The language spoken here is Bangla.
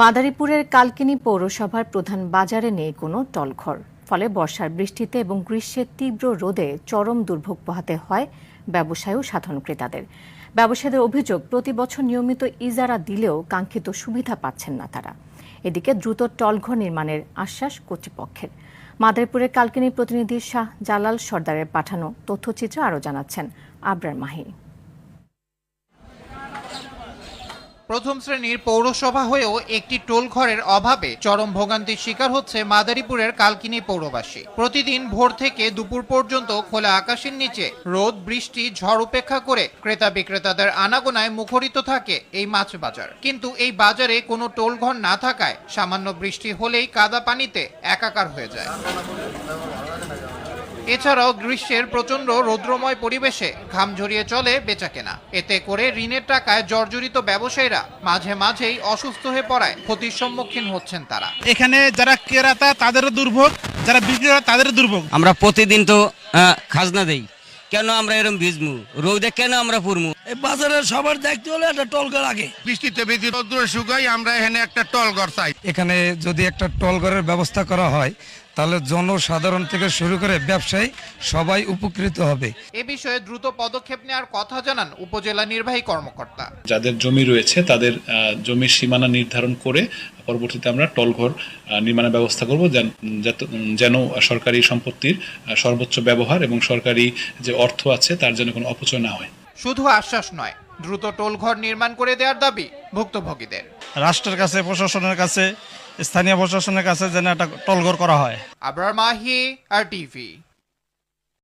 মাদারীপুরের কালকিনি পৌরসভার প্রধান বাজারে নেই কোনো টলঘর। ফলে বর্ষার বৃষ্টিতে এবং গ্রীষ্মের তীব্র রোদে চরম দুর্ভোগ পোহাতে হয় ব্যবসায়ী ও সাধারণ ক্রেতাদের। ব্যবসায়ীদের অভিযোগ, প্রতি বছর নিয়মিত ইজারা দিলেও কাঙ্ক্ষিত সুবিধা পাচ্ছেন না তারা। এদিকে দ্রুত টলঘর নির্মাণের আশ্বাস কর্তৃপক্ষের। মাদারীপুরের কালকিনি প্রতিনিধি শাহ জালাল সর্দারের পাঠানো তথ্যচিত্র আরও জানাচ্ছেন আবরার মাহি। প্রথম শ্রেণির পৌরসভা হয়েও একটি টোল ঘরের অভাবে চরম ভোগান্তির শিকার হচ্ছে মাদারীপুরের কালকিনি পৌরবাসী। প্রতিদিন ভোর থেকে দুপুর পর্যন্ত খোলা আকাশের নিচে রোদ, বৃষ্টি, ঝড় উপেক্ষা করে ক্রেতা বিক্রেতাদের আনাগোনায় মুখরিত থাকে এই মাছ বাজার। কিন্তু এই বাজারে কোনো টোল ঘর না থাকায় সামান্য বৃষ্টি হলেই কাদা পানিতে একাকার হয়ে যায়। এছাড়াও গ্রীষ্মের প্রচণ্ড রৌদ্রময় পরিবেশে ঘাম ঝরিয়ে চলে বেচাকেনা। এতে করে ঋণের টাকায় জর্জরিত ব্যবসায়ীরা মাঝে মাঝেই অসুস্থ হয়ে পড়ায় ক্ষতির সম্মুখীন হচ্ছেন তারা। এখানে যারা ক্রেতা তাদেরও দুর্ভোগ যারা বিক্রেতা তাদেরও দুর্ভোগ। আমরা প্রতিদিন তো খাজনা দেই। কেন আমরা এরকম ভিজমু? রোদে কেন আমরা পুরমু এই বাজারে সবার দেখতে হলে একটা টলঘর আগে। বৃষ্টিতে বেশি রৌদ্র শুকাই আমরা এখানে একটা টল ঘর চাই। এখানে যদি একটা টলঘরের ব্যবস্থা করা হয় তাহলে জনসাধারণ থেকে শুরু করে ব্যবসায়ী সবাই উপকৃত হবে। এ বিষয়ে দ্রুত পদক্ষেপ নেওয়ার কথা জানান উপজেলা নির্বাহী কর্মকর্তা। যাদের জমি রয়েছে তাদের জমির সীমানা নির্ধারণ করে পরবর্তীতে আমরা টলঘর নির্মাণের ব্যবস্থা করব যেন- সরকারি সম্পত্তির সর্বোচ্চ ব্যবহার এবং সরকারি যে অর্থ আছে তার যেন কোনো অপচয় না হয়। শুধু আশ্বাস নয় দ্রুত টোল ঘর নির্মাণ করে দেওয়ার দাবি ভুক্তভোগীদের। রাষ্ট্রের কাছে প্রশাসনের কাছে স্থানীয় প্রশাসনের কাছে যেন একটা টলঘর করা হয়। Abrar Mahi R TV.